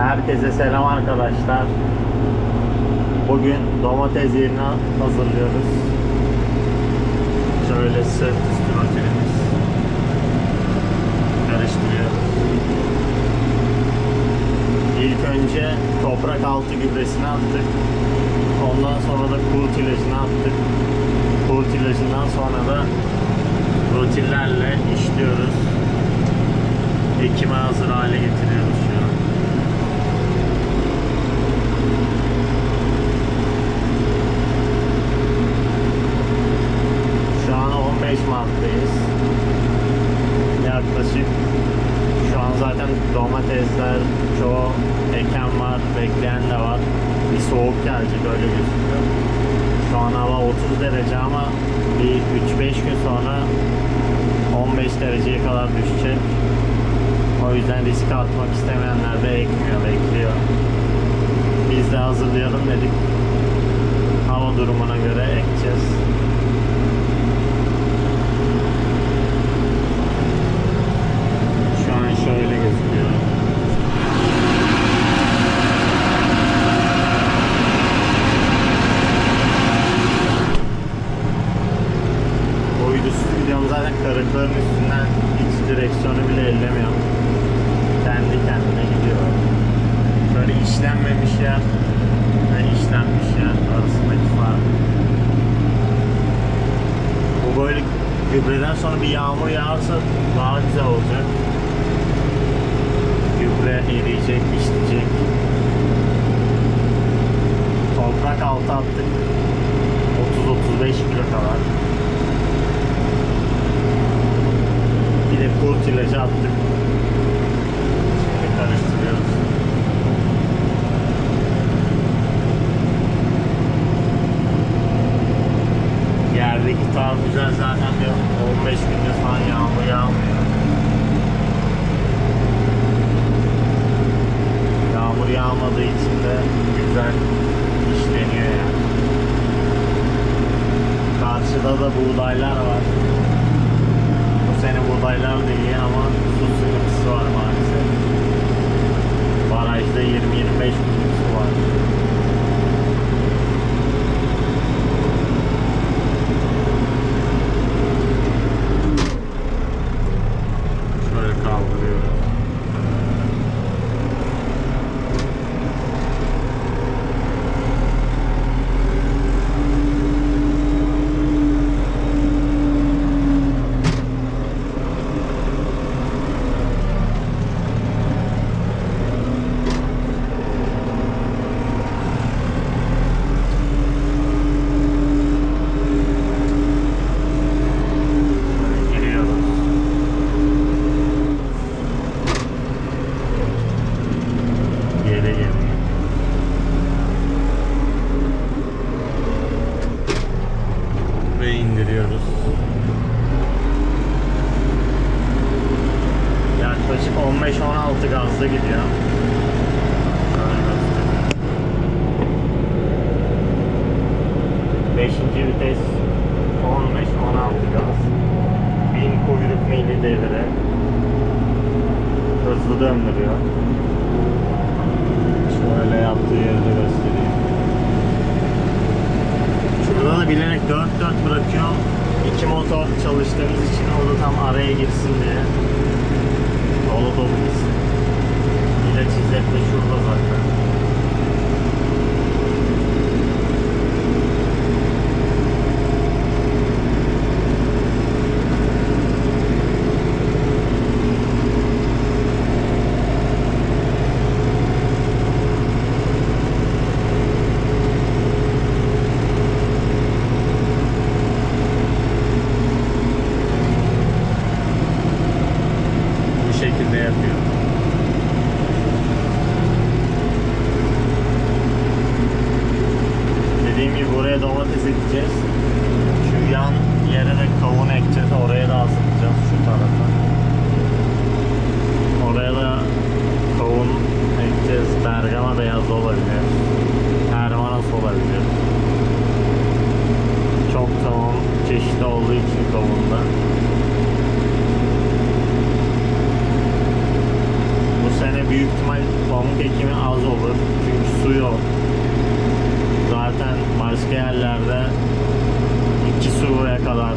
Herkese selam arkadaşlar. Bugün domates yerini hazırlıyoruz. Şöyle sırt üstü makinemiz. Karıştırıyoruz. İlk önce toprak altı gübresini attık. Ondan sonra da kurt ilacını attık. Kurt ilacından sonra da rutillerle işliyoruz. Ekime hazır hale getiriyoruz şu an. Şu an 15 Mart'tayız. Yaklaşık şu an zaten domatesler çoğu eken var, bekleyen de var. Bir soğuk gelecek öyle gözüküyor. Şu an hava 30 derece ama bir 3-5 gün sonra 15 dereceye kadar düşecek. O yüzden risk atmak istemeyenler de ekmiyor, bekliyor. Biz de hazırlayalım dedik. Hava durumuna göre ekeceğiz. Şu an şöyle gözüküyor. Uydusuz gidiyorum zaten karıkların üstünden hiç direksiyonu bile ellemiyorum. Kendi kendine gidiyor. Böyle işlenmemiş yer ve işlenmiş yer arasındaki fark. Bu böyle gübreden sonra bir yağmur yağarsa daha güzel olacak. Gübre eriyecek, işleyecek. Toprak altı attık. 30-35 kilo kadar. Kurt ilacı attık. Şimdi karıştırıyoruz. Yerdeki tar güzel zaten bir 15 günde falan yağmur yağmıyor. Yağmur yağmadığı için de güzel işleniyor yani. Karşıda da buğdaylar var. Buğdaylar da iyi ama su sıkıntısı var maalesef. Barajda 20-25 gün su var. Şöyle kaldırıyoruz. Böyle giriyoruz. Geri geri. Ve indiriyoruz. Yaklaşık 15-16 gazda gidiyor. Şöyle göstereyim. Beşinci vites 15-16 gaz. 1000 kuyruk devre. Hızlı döndürüyor. Şöyle yaptığı yeri de göstereyim. Bilerek 4-4 bırakıyor. İki motor çalıştığımız için o da tam araya girsin diye. Dolu dolu gitsin. İlaç izlet de şurada zaten. Bu şekilde yapıyor. Dediğim gibi buraya domates ekeceğiz. Şu yan yere de kavun ekeceğiz. Oraya da hazırlayacağız şu tarafa. Oraya da kavun ekeceğiz. Bergama beyaz olabilir. Hermanas olabilir. Çok tamam çeşitli olduğu için kavunda. Bu sene büyük ihtimal pamuk ekimi az olur. Çünkü su yok. Zaten başka yerlerde iki suya kadar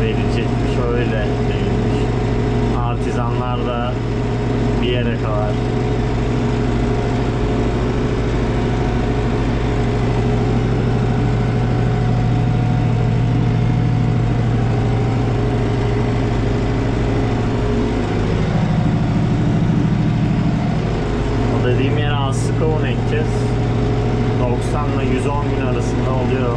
verilecekmiş. Öyle değilmiş. Artizanlar da bir yere kadar. O dediğim yere aslı kavun ekeceğiz. 90 ile 110 gün arasında oluyor.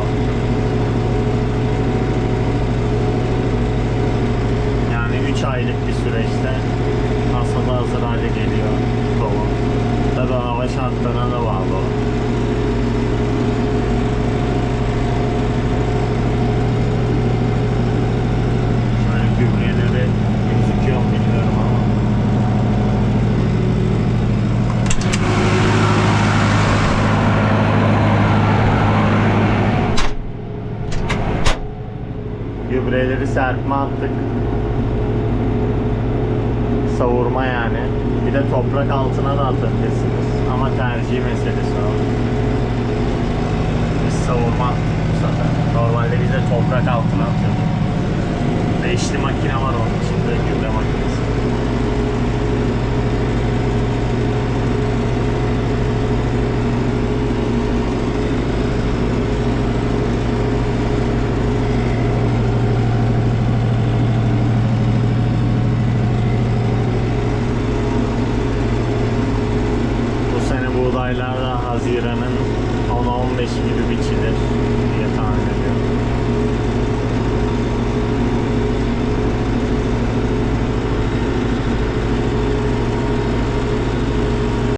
Yani 3 aylık bir süreçte hasada hazır hale geliyor kavun. Tabi hava şartlarına da bağlı o. Şöyle gübreleri gözüküyor mu bilmiyorum ama. Gübreleri serpme attık. Savurma yani. Bir de toprak altına da atabilirsiniz. Ama tercih meselesi o. Biz savurma attık bu sefer. Normalde biz de toprak altına atıyorduk. Beşli makine var onun içinde Haziran'ın 10-15 gibi biçilir diye tahmin ediyorum.